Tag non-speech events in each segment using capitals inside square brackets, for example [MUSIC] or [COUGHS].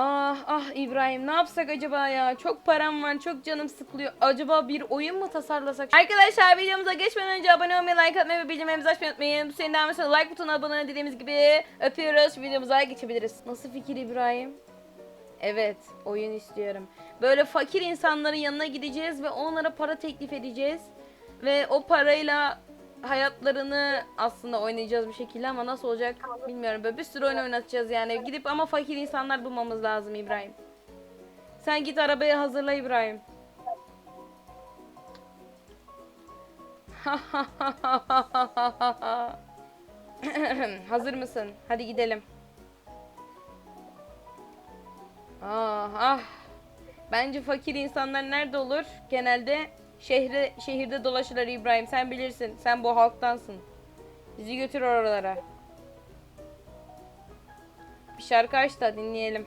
Ah ah İbrahim ne yapsak acaba ya? Çok param var, çok canım sıkılıyor. Acaba bir oyun mu tasarlasak? Arkadaşlar videomuza geçmeden önce abone olmayı, like atmayı ve bildirimlerimizi açmayı unutmayın. Bu senin devam etsene like butonuna abone olun dediğimiz gibi öpüyoruz. Videomuza geçebiliriz. Nasıl fikir İbrahim? Evet, oyun istiyorum. Böyle fakir insanların yanına gideceğiz ve onlara para teklif edeceğiz. Ve o parayla hayatlarını aslında oynayacağız bir şekilde ama nasıl olacak bilmiyorum. Böyle bir sürü oyun oynatacağız yani. Gidip ama fakir insanlar bulmamız lazım İbrahim. Sen git arabayı hazırla İbrahim. [LAUGHS] Hazır mısın? Hadi gidelim. Ah ah. Bence fakir insanlar nerede olur? Genelde şehre şehirde dolaşırlar İbrahim. Sen bilirsin. Sen bu halktansın. Bizi götür oralara. Bir şarkı aç da dinleyelim.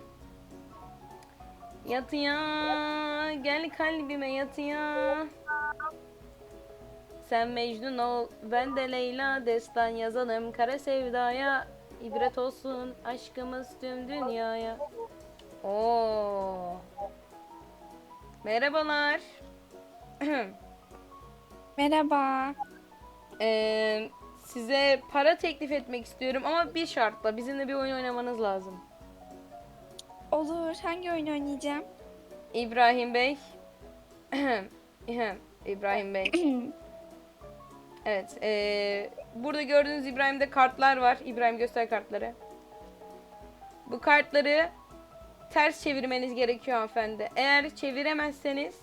Yatıya gel kalbime yatıya. Sen Mecnun ol, ben de Leyla destan yazalım kara sevdaya. ibret olsun aşkımız tüm dünyaya. Oo. Merhabalar. [CLEARS THROAT] Merhaba. Ee, size para teklif etmek istiyorum ama bir şartla. Bizimle bir oyun oynamanız lazım. Olur. Hangi oyunu oynayacağım? İbrahim Bey. [CLEARS THROAT] İbrahim Bey. [CLEARS THROAT] Evet. ee, burada gördüğünüz İbrahim'de kartlar var. İbrahim göster kartları. Bu kartları ters çevirmeniz gerekiyor hanımefendi. Eğer çeviremezseniz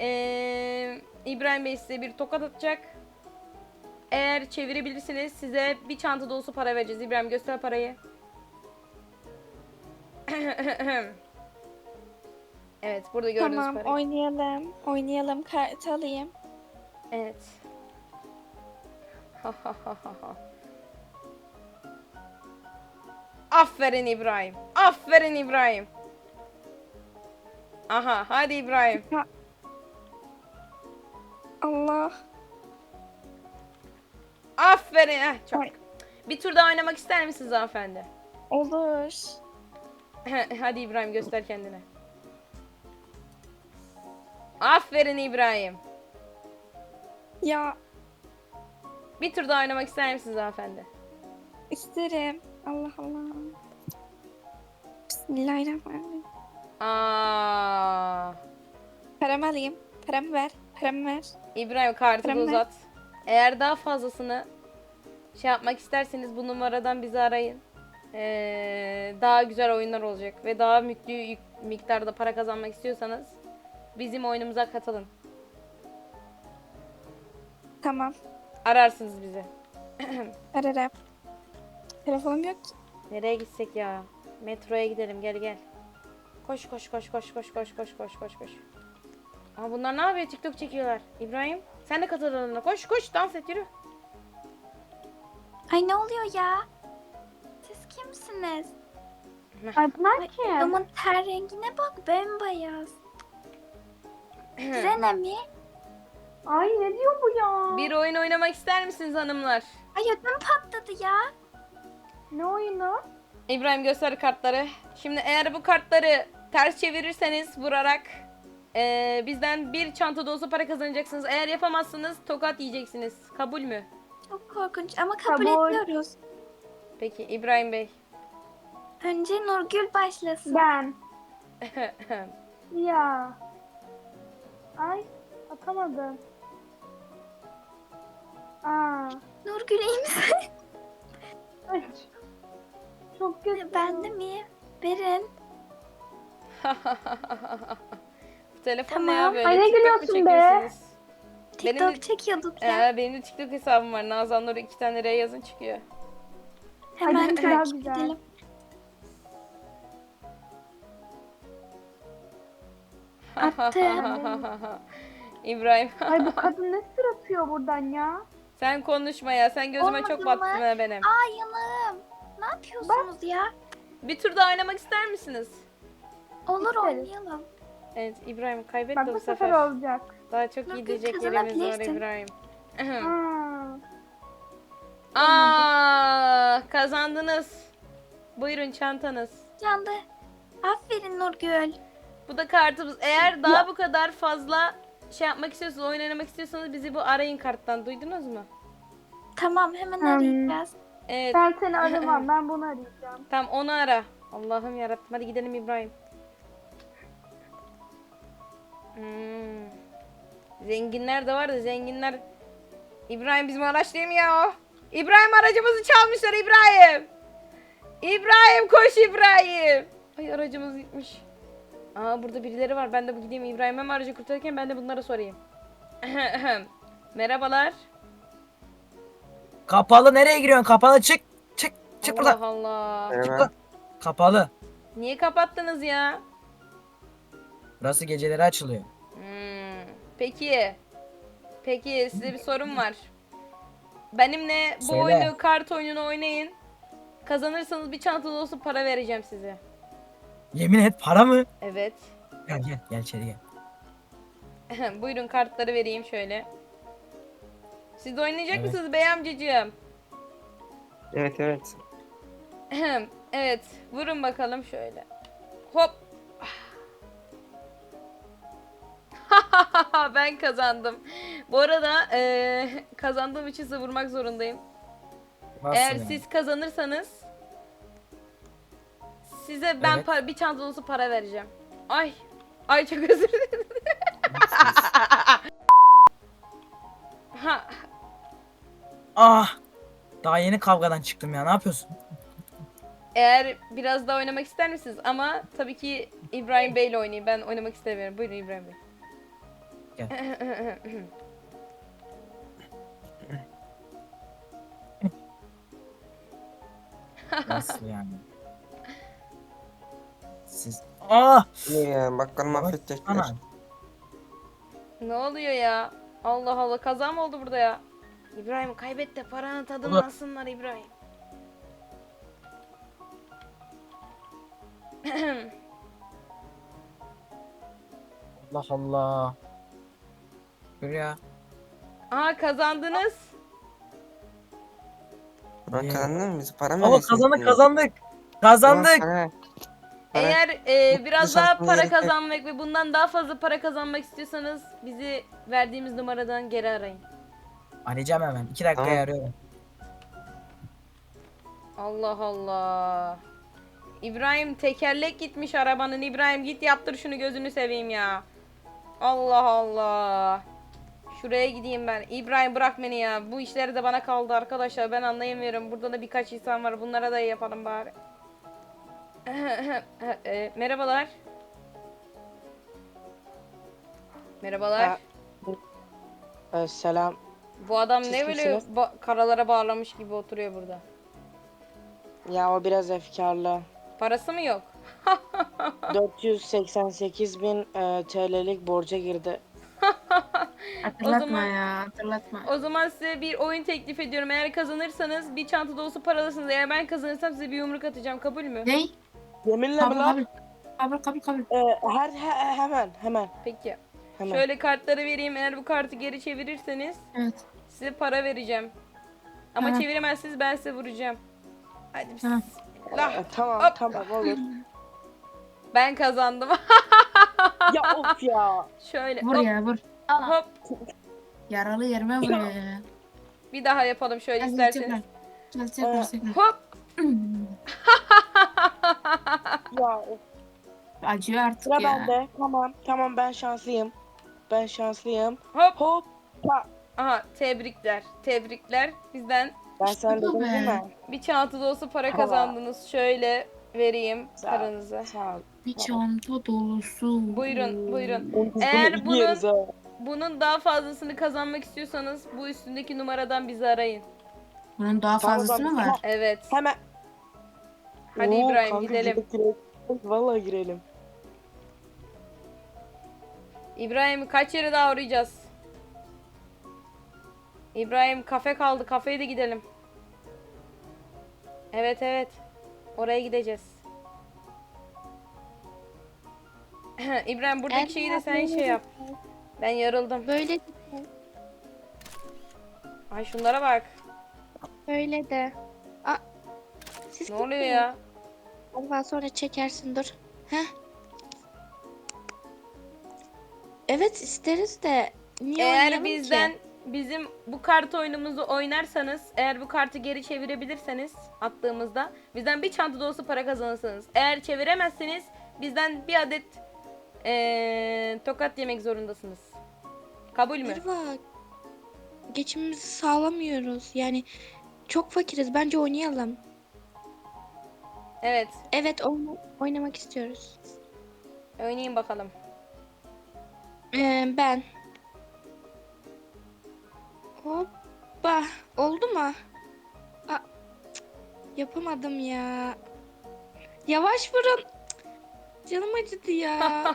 ee, İbrahim Bey size bir tokat atacak. Eğer çevirebilirsiniz size bir çanta dolusu para vereceğiz. İbrahim göster parayı. [CLEARS THROAT] evet burada gördüğünüz tamam parayı. oynayalım. Oynayalım. Kart alayım. Evet. [LAUGHS] Aferin İbrahim. Aferin İbrahim. Aha hadi İbrahim. Allah. Aferin. Heh, çok. Ay. Bir tur daha oynamak ister misiniz hanımefendi? Olur. hadi İbrahim göster kendine. Aferin İbrahim. Ya Bir tur daha oynamak ister misiniz hanımefendi? isterim. Allah Allah. Bismillahirrahmanirrahim. Aa. Paramı alayım. Paramı ver. Paramı ver. İbrahim kartını Paramı ver. uzat. Eğer daha fazlasını şey yapmak isterseniz bu numaradan bizi arayın. Ee, daha güzel oyunlar olacak ve daha yüklü yük- miktarda para kazanmak istiyorsanız bizim oyunumuza katılın. Tamam. Ararsınız bizi. [CLEARS THROAT] Ararım. Telefonum yok ki. Nereye gitsek ya? Metroya gidelim gel gel. Koş koş koş koş koş koş koş koş koş koş. Aa bunlar ne yapıyor? TikTok çekiyorlar. İbrahim sen de katıl aralarına. Koş koş dans et yürü. Ay ne oluyor ya? Siz kimsiniz? Ay bunlar kim? Adamın ter rengine bak bembeyaz. Size ne mi? Ay ne diyor bu ya? Bir oyun oynamak ister misiniz hanımlar? Ay ödüm patladı ya. Ne oyunu? İbrahim göster kartları. Şimdi eğer bu kartları ters çevirirseniz vurarak eee, bizden bir çanta dolusu para kazanacaksınız. Eğer yapamazsınız tokat yiyeceksiniz. Kabul mü? Çok korkunç ama kabul, Kabul. ediyoruz. Peki İbrahim Bey. Önce Nurgül başlasın. Ben. [LAUGHS] Ya. Ay atamadım. Aa. Nurgül iyi misin? [LAUGHS] Ay. Çok kötü. ben de mi? Verin. [LAUGHS] Bu telefon ne Tamam. ya böyle? Ay, ne TikTok mu gülüyorsun be? çekiyorsunuz? TikTok Benim de- çekiyorduk ya. Ee, benim de TikTok hesabım var. Nazan Nur iki tane R yazın çıkıyor. Hemen benimki daha takip güzel. edelim. [LAUGHS] Attım. [LAUGHS] İbrahim. Ay bu [LAUGHS] kadın ne sır atıyor buradan ya? Sen konuşma ya. Sen gözüme çok Olmadı battın mı? ha benim. Aa yanağım. Ne yapıyorsunuz ya? Bir tur daha oynamak ister misiniz? Olur İsteriz. oynayalım. Evet İbrahim kaybet Bak de bu bu sefer sefer. olacak. Daha çok Bugün gidecek yerimiz var kazanabilirsin. İbrahim. Aa. Aa, kazandınız. Buyurun çantanız. Candı. Aferin Nurgül. Bu da kartımız. Eğer daha bu kadar fazla şey yapmak istiyorsanız, oyun oynamak istiyorsanız bizi bu arayın karttan. Duydunuz mu? Tamam hemen Hmm. arayacağız. Evet. Ben seni [LAUGHS] aramam. Ben bunu arayacağım. Tamam onu ara. Allah'ım yarabbim. Hadi gidelim İbrahim. Hmm. Zenginler de var da zenginler. İbrahim bizim araç değil mi ya? İbrahim aracımızı çalmışlar İbrahim. İbrahim koş İbrahim. Ay aracımız gitmiş. Aa burada birileri var. Ben de bu gideyim İbrahim hem aracı kurtarırken ben de bunlara sorayım. [CLEARS THROAT] Merhabalar. Kapalı nereye giriyorsun? Kapalı çık. Çık. Çık Allah buradan. Allah. Çık. Kapalı. Niye kapattınız ya? Burası geceleri açılıyor. Hmm, Peki. Peki size bir sorum var. Benimle bu Söyle. oyunu kart oyununu oynayın. Kazanırsanız bir çanta dolusu para vereceğim size. Yemin et para mı? Evet. Gel gel gel içeri gel. [LAUGHS] Buyurun kartları vereyim şöyle. Siz de oynayacak Evet. mısınız bey amcacığım? Evet evet. [CLEARS THROAT] evet. Vurun bakalım şöyle. Hop. [LAUGHS] ben kazandım. Bu arada eee, kazandığım için size vurmak zorundayım. Nasıl Eğer yani? siz kazanırsanız size ben Evet. para, bir çanta dolusu para vereceğim. Ay. Ay çok özür dilerim. [LAUGHS] ha, Ah. Daha yeni kavgadan çıktım ya. Ne yapıyorsun? eğer biraz daha oynamak ister misiniz? Ama tabii ki İbrahim Bey ile oynayayım. Ben oynamak istemiyorum. Buyurun İbrahim Bey. Nasıl yani? Siz... Ah. İyi ya bakkal mahvedecekler. ne oluyor ya? Allah Allah kaza mı oldu burada ya? İbrahim kaybet de paranın tadını Olur. alsınlar İbrahim. Allah Allah. Dur ya. Aa kazandınız. Burak İyi. kazandın mı? Biz para mı vereceksin? kazandık kazandık. Kazandık. Para. Para. Eğer e, biraz daha para kazanmak ve bundan daha fazla para kazanmak istiyorsanız bizi verdiğimiz numaradan geri arayın. Arayacağım hemen. İki dakikaya Tamam. arıyorum. Allah Allah. İbrahim tekerlek gitmiş arabanın. İbrahim git yaptır şunu gözünü seveyim ya. Allah Allah. Şuraya gideyim ben. İbrahim bırak beni ya. Bu işleri de bana kaldı arkadaşlar. Ben anlayamıyorum. Burada da birkaç insan var. Bunlara da yapalım bari. [COUGHS] E, merhabalar. Merhabalar. Ee, selam. Bu adam Siz ne böyle ba- karalara bağlamış gibi oturuyor burada. Ya o biraz efkarlı. Parası mı yok? [LAUGHS] 488 bin e, TL'lik borca girdi. [LAUGHS] Hatırlatma zaman- ya hatırlatma. O zaman size bir oyun teklif ediyorum. Eğer kazanırsanız bir çanta dolusu para alırsınız. Eğer ben kazanırsam size bir yumruk atacağım. Kabul mü? Ney? Yeminle mi Kabul lan? kabul. Kabul kabul kabul. Ee, her, he- hemen hemen Peki. hemen. Şöyle kartları vereyim. Eğer bu kartı geri çevirirseniz Evet. size para vereceğim. Ama Tamam. çeviremezseniz ben size vuracağım. Hadi Tamam. bismillah. Ee, tamam Hop. tamam olur. Ben kazandım. [LAUGHS] ya of ya. Şöyle Vur hop ya vur. hop. Yaralı yerime vuruyor ya. Bir daha yapalım şöyle Hadi isterseniz. tekrar. Gel tekrar tekrar. Hop. [LAUGHS] Ya of. Acıyor artık Sıra ya. bende. Tamam tamam ben şanslıyım. Ben şanslıyım. Hop. Hop. Ya. Aha tebrikler. Tebrikler. Bizden Ben sana dedim değil mi? bir çanta dolusu para kazandınız. Şöyle vereyim Sağ paranızı. Sağ ol. Bir çanta dolusu. Buyurun, buyurun. Eğer bunun-. Bunun daha fazlasını kazanmak istiyorsanız bu üstündeki numaradan bizi arayın. Bunun daha fazlası mı var? Evet. Hemen. Hadi Oo, İbrahim kanka, gidelim. girelim. Vallahi girelim. İbrahim kaç yere daha uğrayacağız? İbrahim kafe kaldı. Kafeye de gidelim. Evet evet. Oraya gideceğiz. [CLEARS THROAT] İbrahim buradaki şeyi de sen şey yap. Ben yarıldım. Böyle Ay şunlara bak. böyle de. Aa, siz Ne oluyor ya? Ondan sonra çekersin dur. Evet isteriz de niye Eğer oynayalım bizden ki? Bizim bu kart oyunumuzu oynarsanız, eğer bu kartı geri çevirebilirseniz attığımızda bizden bir çanta dolusu para kazanırsınız. Eğer çeviremezseniz bizden bir adet eee, tokat yemek zorundasınız. Kabul mü? Merhaba. Geçimimizi sağlamıyoruz. Yani çok fakiriz. Bence oynayalım. Evet. Evet oyna- oynamak istiyoruz. Oynayın bakalım. Ee, ben. Hoppa. Oldu mu? Aa, cık, yapamadım ya. Yavaş vurun. Cık, Canım acıdı ya. [LAUGHS]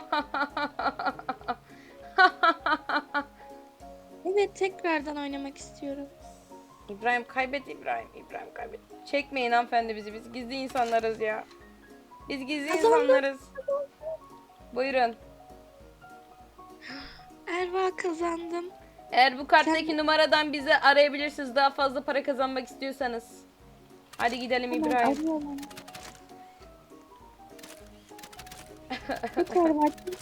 evet tekrardan oynamak istiyorum. İbrahim kaybet İbrahim. İbrahim kaybet. Çekmeyin hanımefendi bizi. Biz gizli insanlarız ya. Biz gizli Kazandım. insanlarız. Buyurun. Erva kazandım. Eğer bu karttaki numaradan bizi arayabilirsiniz daha fazla para kazanmak istiyorsanız. Hadi gidelim Hemen İbrahim. arıyorum. Erva. çek.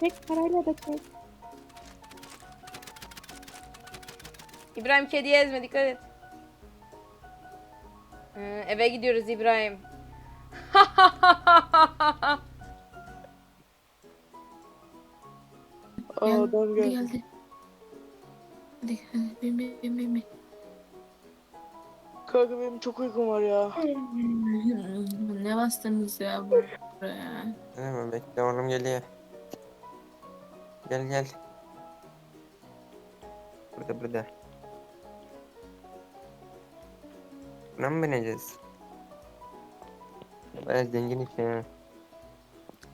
Çek parayla da çek. İbrahim kediye ezme dikkat et. Ee, eve gidiyoruz İbrahim. [LAUGHS] Aa, adam geldi. geldi. Hadi hadi bin bin bin bin. bin. Kanka benim çok uykum var ya. Ne bastınız ya buraya? Hemen bekle oğlum geliyor. Gel gel. Burada burada. Buna mı bineceğiz? Bayağı zengin işte ya.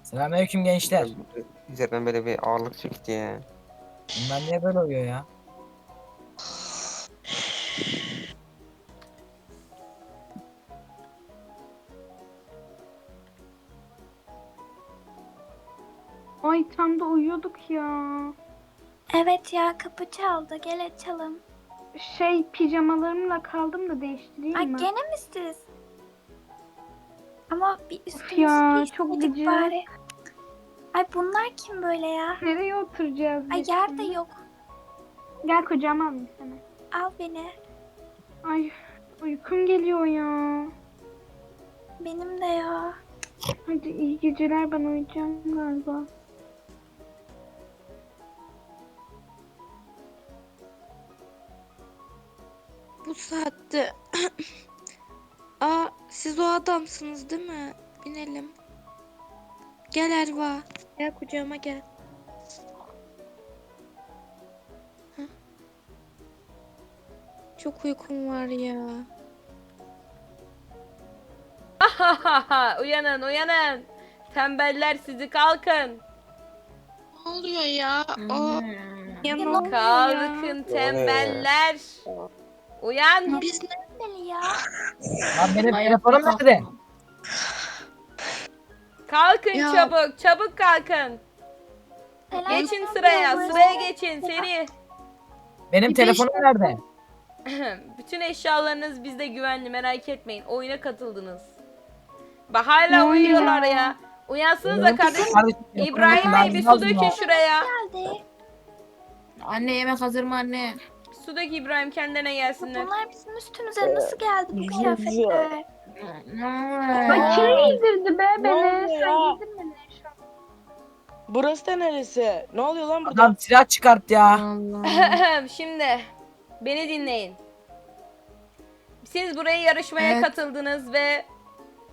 Selamünaleyküm gençler. Üzerinden böyle bir ağırlık çekti ya. Bunlar niye böyle oluyor ya? Uyuyorduk ya. Evet ya kapı çaldı. Gel açalım. Şey pijamalarımla kaldım da değiştireyim Ay mi? gene mi siz? Ama bir üstümüzü ya, çok gıcık. bari. Ay bunlar kim böyle ya? Nereye oturacağız Ay biz yer de şimdi? yok. Gel kucağıma alayım seni. Al beni. Ay uykum geliyor ya. Benim de ya. Hadi iyi geceler ben uyuyacağım galiba. Bu saatte. [CLEARS THROAT] Aa siz o adamsınız değil mi? Binelim. Gel Erva. Gel kucağıma gel. Çok uykum var ya. [LAUGHS] uyanın uyanın. Tembeller sizi kalkın. Ne oluyor ya? Hmm. O Ya ne oluyor ya? Kalkın tembeller. Uyan. biz ne? Deli ya. Lan benim telefonum nerede? Kalkın Ya. çabuk. Çabuk kalkın. Selam Geçin sıraya. bu. Sıraya geçin seri. Benim Bir telefonum nerede? [CLEARS THROAT] Bütün eşyalarınız bizde güvenli merak etmeyin. Oyuna katıldınız. Bak hala Ne uyuyorlar ya? ya. Uyansınıza kardeşim. Kardeşim, telefonum İbrahim. Bey bir su Lazım dökün ya. şuraya. Geldi. Anne yemek hazır mı anne? Su dök İbrahim kendine gelsinler. Bunlar bizim üstümüze nasıl geldi bu kıyafetler? Kim giydirdi be beni? Sen giydirmedin şu an. Burası da neresi? Ne oluyor lan burada? Adam silah çıkart ya. [LAUGHS] Şimdi beni dinleyin. Siz buraya yarışmaya Evet. katıldınız ve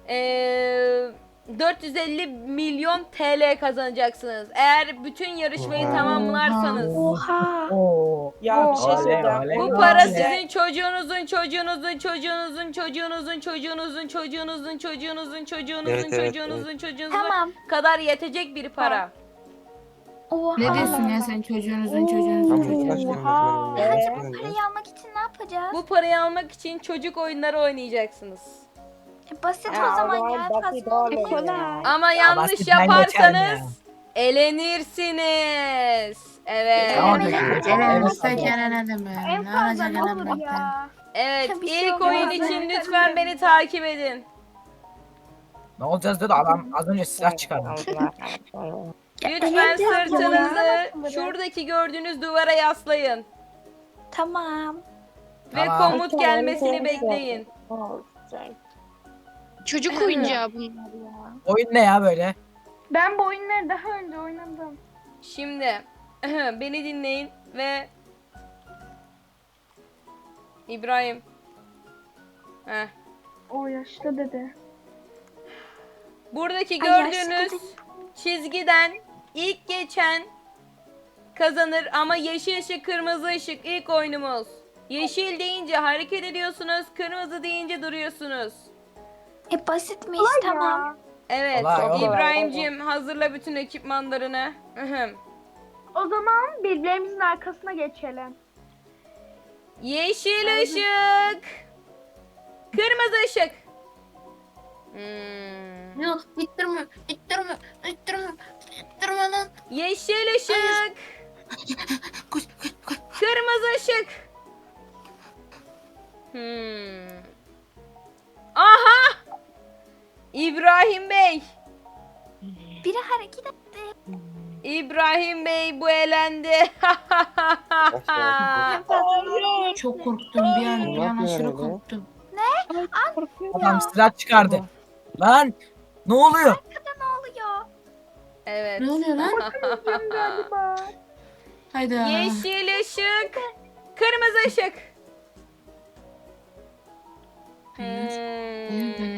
eee 450 milyon TL kazanacaksınız. Eğer bütün yarışmayı Oha. tamamlarsanız. Oha. Oo. Ya bir şey söyleyeceğim. Bu para sizin çocuğunuzun, çocuğunuzun, çocuğunuzun, çocuğunuzun, çocuğunuzun, çocuğunuzun, çocuğunuzun, çocuğunuzun, Evet, evet, çocuğunuzun, çocuğunuzun Tamam. kadar yetecek bir para. Oha. Ne diyorsun ya sen çocuğunuzun çocuğunuzun çocuğunuzun? Oha. başlayalım. Parayı almak için ne yapacağız? Bu parayı almak için çocuk oyunları oynayacaksınız. E, basit Ya, o zaman ya. zaman basit oğlum. olmuyor. Ama yanlış basit, ben geçerim yaparsanız elenirsiniz. Evet. Tamam. Elimizde? En Ne fazla olacak ne olur ya? Evet, Bir şey ilk olmaz. oyun için lütfen beni takip edin. Ne olacağız dedi adam az önce silah çıkardı. [LAUGHS] Lütfen sırtınızı ya. şuradaki gördüğünüz duvara yaslayın. Tamam. Ve Tamam. komut gelmesini bekleyin. Çocuk [LAUGHS] oyuncağı bunlar ya. Oyun ne ya böyle? Ben bu oyunları daha önce oynadım. Şimdi [LAUGHS] beni dinleyin ve İbrahim. Heh. O yaşlı dede. Buradaki gördüğünüz çizgiden ilk geçen kazanır ama yeşil ışık kırmızı ışık ilk oyunumuz. Yeşil deyince hareket ediyorsunuz, kırmızı deyince duruyorsunuz. E basitmiş tamam. Evet, Kolay, kolay. İbrahim'cim hazırla bütün ekipmanlarını. O zaman birbirlerimizin arkasına geçelim. Yeşil ışık. Kırmızı ışık. Hmm. Yok ittirme, ittirme, ittirme, ittirme lan. Yeşil ışık. [LAUGHS] Koş, koş, koş. Kırmızı ışık. Hmm. Aha! İbrahim Bey. Biri hareket et. İbrahim Bey bu elendi. Çok korktum bir an, bir an aşırı korktum. Korkuyorum. Adam silah çıkardı. Lan ne oluyor? Ne oluyor? evet. Ne oluyor lan? [LAUGHS] Hayda. Yeşil ışık. Kırmızı ışık. Hmm.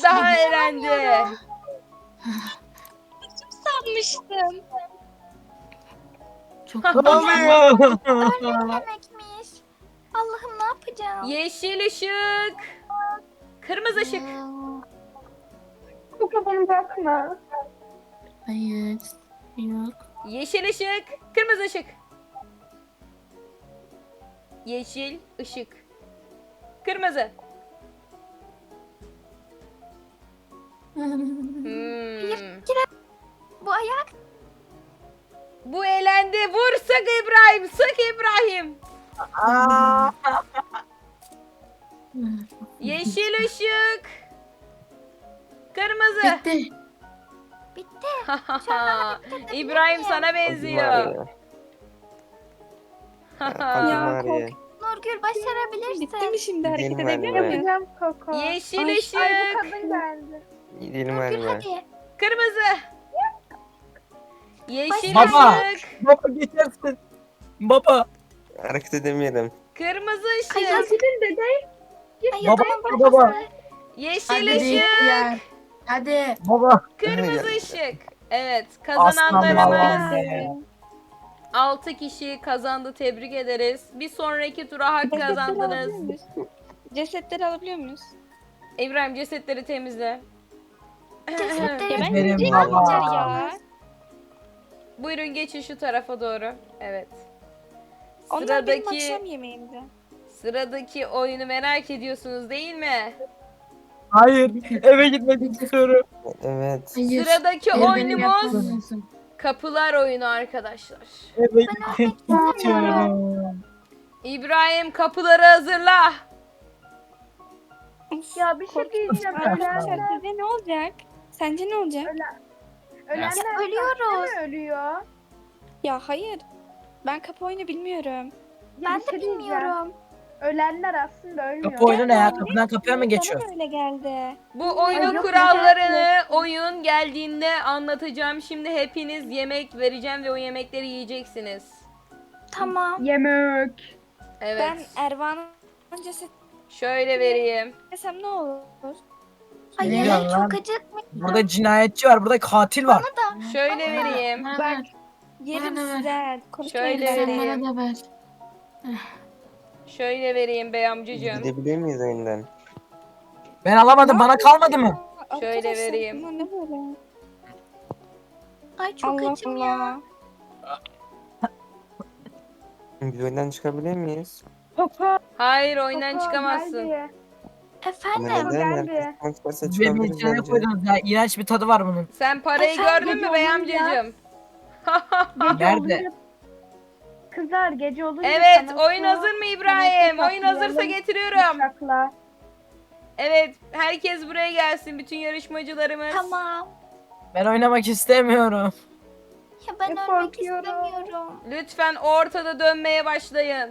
Kişi daha elendi. Sanmıştım. Çok korktum. oluyor? Demekmiş. Allah'ım ne yapacağım? Yeşil ışık. Kırmızı ışık. Bu kafanı bakma. Hayır. Yok. Yeşil ışık. Kırmızı ışık. Yeşil ışık. Kırmızı. Hmm. Bu ayak Bu elendi. Vur sık İbrahim. Sık İbrahim. Yeşil ışık. Kırmızı. Bitti. bitti. [LAUGHS] İbrahim sana benziyor. Var [LAUGHS] ya. Nurgül başarabilirsin. Bitti mi şimdi hareket Gidelim edebiliyor hadi be. muyum? Gideceğim Koko. Yeşil Ay, ışık. Ay bu kadın geldi. Gidelim Nurgül hadi. Kırmızı. Yeşil Baba. ışık. Baba geçersin. Baba. Hareket edemiyorum. Kırmızı Ay ışık. yazık. Ay Baba, adamın baba. babası. Yeşil Hadi ışık. ya. Hadi. Baba. Kırmızı ışık. Evet Aslan kazananlarımız baba. 6 kişi kazandı tebrik ederiz. Bir sonraki tura hak Cesetleri kazandınız. muyuz? Cesetleri alabiliyor muyuz? İbrahim cesetleri temizle. Cesetleri Ya ben baba. ya. Buyurun geçin şu tarafa doğru. Evet. Onlar benim Sıradaki akşam yemeğimde. sıradaki oyunu merak ediyorsunuz değil mi? Hayır. Eve gitmek istiyorum. Evet. Hayır. Sıradaki Hayır, benim oyunumuz kapılar oyunu arkadaşlar. Eve gitmek istiyorum. İbrahim kapıları hazırla. Ya bir şey diyeceğim. Arkadaşlar Ölenler, size ne olacak? Sence ne olacak? ölenler Ölüyoruz. mi ölüyor? Ya hayır. Ben kapı oyunu bilmiyorum. Ya Ben bir de şey diyeceğim. bilmiyorum. Ölenler aslında ölmüyor. Kapı oyunu ne ya? Kapıdan kapıya mı geçiyor? Bana öyle geldi. Bu oyunun yok, kurallarını oyun geldiğinde anlatacağım. Şimdi hepiniz yemek vereceğim ve o yemekleri yiyeceksiniz. Tamam. Yemek. Evet. Ben Ervan'ın ceset Şöyle vereyim. desem ne olur? Diyorsun lan? çok acıkmış. Burada cinayetçi var. Burada katil var. Şöyle vereyim. Bana Bak ver. yerim Bana ver. Konuşmayın Şöyle Sen benimle. bana da ver. Şöyle vereyim bey amcacığım. Gidebilir miyiz oyundan? Ben alamadım. Bana kalmadı mı? Şöyle vereyim. bunlar ne böyle? Ay çok Allah acım ya. Allah. Biz oyundan çıkabilir miyiz? Hayır oyundan çıkamazsın. geldi. Efendim. Neden? geldi. İsterse Benim çıkabiliriz içine bence. koydunuz ya. İğrenç bir tadı var bunun. Sen parayı Efendim, gördün mü gece bey olunca- amcacığım? Gece Nerede? olunca Kızlar gece olunca Evet sana oyun su- hazır mı İbrahim? sana su Oyun hazırsa saklayalım. getiriyorum. Bıçakla. Evet herkes buraya gelsin bütün yarışmacılarımız. Tamam. Ben oynamak istemiyorum. Ya ben Çok ölmek korkuyorum. istemiyorum. Lütfen ortada dönmeye başlayın.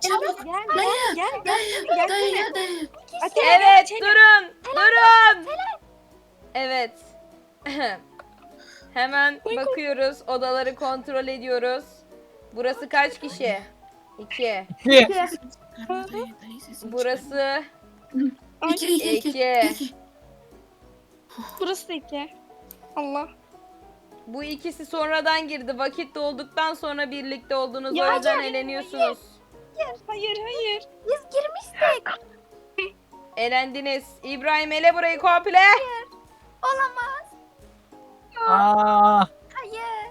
Çabuk. Gel Dayı. gel gel Dayı. gel. Dayı. Dayı. Evet gel. durun durun. Evet. [LAUGHS] Hemen bakıyoruz odaları kontrol ediyoruz. Burası kaç kişi? İki. İki. Dayı. Dayı sesini Burası çıkar. İki. iki, iki, iki. iki. Burası da iki. Allah. Bu ikisi sonradan girdi. Vakit dolduktan sonra birlikte oldunuz. Ya o yüzden hayır, eleniyorsunuz. Hayır hayır. Biz girmiştik. [LAUGHS] Elendiniz. İbrahim ele burayı komple. Olamaz. Aa, Hayır.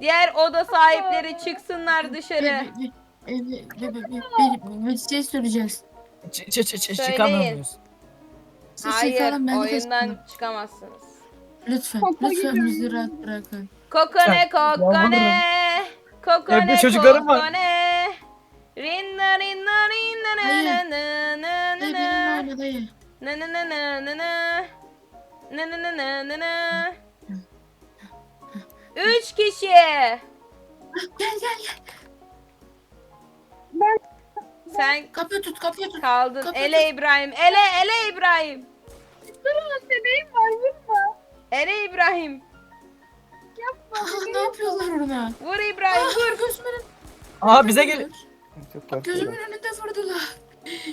Diğer oda sahipleri çıksınlar dışarı. Bir- şey söyleyeceğiz. ç- ç- ç- Söyleyin. çıkamıyoruz. Siz Hayır çıkalım, ben de oyundan çıkamazsınız. Lütfen. Lütfen bizi rahat bırakın. Kokone kokone. Kokone Evde çocuklarım var. kokone. Rinna rinna rinna na Hayır. na na na Dayı na benimle na. oyna dayı. Na na na na na na. Na na na na na na. Üç kişi. Gel gel gel. Sen Kapıyı tut kapıyı tut. kaldın. Kapatın. Ele İbrahim. Ele ele İbrahim. Bebeğim var Ele İbrahim. Aa, ne yapıyorlar orada? Vur İbrahim vur. Gözümün Aa bize gel. Çok Gözümün korkuyorum. önünde vurdular.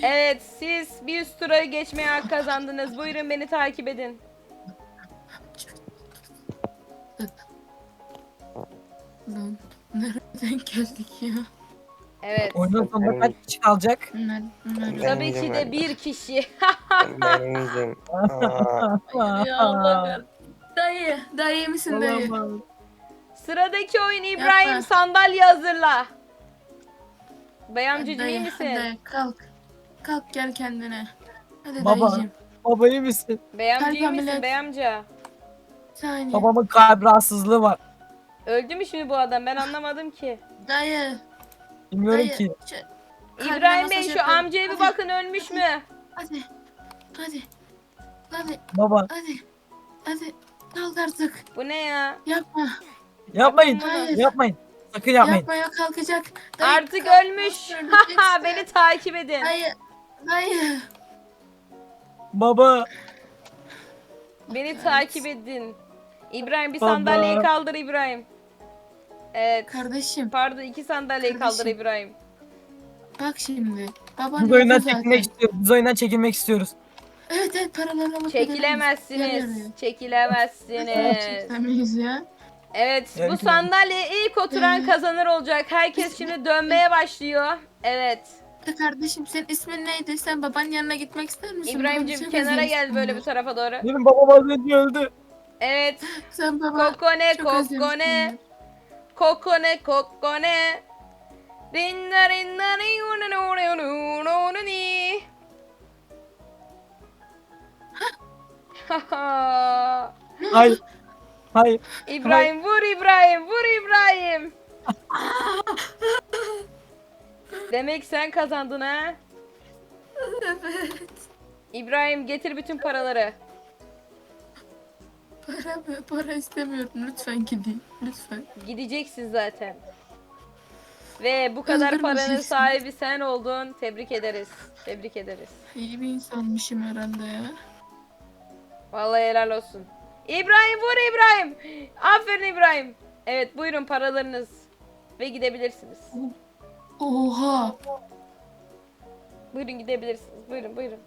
Evet siz bir üst tura geçmeye hak kazandınız. Buyurun beni takip edin. Lan nereden geldik ya? Evet. Oyunun sonunda kaç kişi kalacak? Bunlar, bunlar. Ben Tabii ki de bir kişi. Ben yiyeceğim. [LAUGHS] Aa, Ya Allah Dayı, dayı iyi misin dayı? Sıradaki oyun İbrahim Yapma. sandalye hazırla. Bey amcacığım iyi Dayı, misin? Dayı kalk. Kalk gel kendine. Hadi Baba. dayıcığım. Baba iyi misin? Bey amca iyi Kalp misin ameliyat. bey amca? Saniye. Babamın kalp rahatsızlığı var. Öldü mü şimdi bu adam ben anlamadım ki. Dayı. Bilmiyorum Dayı. ki. Şu- kalbine İbrahim Bey masaj şu yapıyorum. amcaya bir Hadi, bakın ölmüş mü? Hadi. Hadi. Hadi. Baba Hadi. Hadi. Kalk artık. Bu ne ya? Yapma. yapmayın. Hayır. Yapmayın. Sakın yapmayın. Yapma ya kalkacak. Dayı, Artık kalk. ölmüş. Öleceksin. [LAUGHS] Beni takip edin. Dayı. Dayı. Baba. Beni takip edin. İbrahim bir Baba. sandalyeyi kaldır İbrahim. Evet. Kardeşim. Pardon iki sandalyeyi kaldır Kardeşim. İbrahim. Bak şimdi. Baban Biz oyundan öldü zaten. çekilmek istiyoruz. Biz oyundan çekilmek istiyoruz. Evet evet bakabiliriz. Gel Çekilemezsiniz. Çekilemezsiniz. Çekilemeyiz ya. Evet bu Evet. sandalyeye ilk oturan Ee, kazanır olacak. Herkes şimdi dönmeye başlıyor. Evet. E kardeşim senin ismin neydi? Sen baban yanına gitmek ister misin? İbrahim'cim Konuşabiliriz kenara gel böyle bu seninle. tarafa doğru. Benim babam az önce öldü. Evet. Sen baba Kokone çok özlemişsin kokone. Kokone kokone. Rinna rinna rinna [LAUGHS] Hayır. Hayır. İbrahim vur İbrahim vur İbrahim. [LAUGHS] Demek sen kazandın ha? Evet. İbrahim getir bütün paraları. Para, para istemiyorum. Lütfen gideyim. Lütfen. Gideceksin zaten. Ve bu kadar paranın sahibi sen oldun. Tebrik ederiz. Tebrik ederiz. İyi bir insanmışım herhalde ya. Vallahi helal olsun. İbrahim vur İbrahim. Aferin İbrahim. Evet buyurun paralarınız. Ve gidebilirsiniz. Oha. Buyurun gidebilirsiniz. Buyurun buyurun.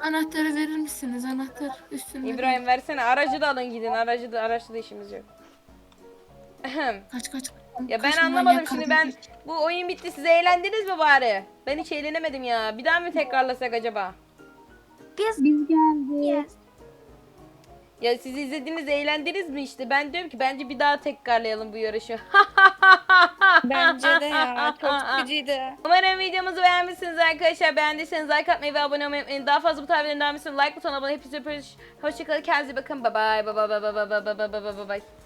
Anahtarı verir misiniz? Anahtar üstünde. İbrahim versene. Aracı da alın gidin. Aracı da araçlı da işimiz yok. Kaç kaç. Ya ben Kız anlamadım şimdi ben bu oyun bitti siz eğlendiniz mi bari? Ben hiç eğlenemedim ya. Bir daha mı tekrarlasak acaba? Biz Biz geldik. yes. Ya siz izlediniz eğlendiniz mi işte? Ben diyorum ki bence bir daha tekrarlayalım bu yarışı. Bence de ya. Çok [LAUGHS] sıkıcıydı. Umarım videomuzu beğenmişsiniz arkadaşlar. Beğendiyseniz like atmayı ve abone olmayı unutmayın. Daha fazla bu tarz videoların devam etsin. Like butonuna abone. Hepinizi öpüyoruz. Hoşçakalın. Kendinize bakın. Bye. Bye bye bye bye bye bye bye bye bye bye.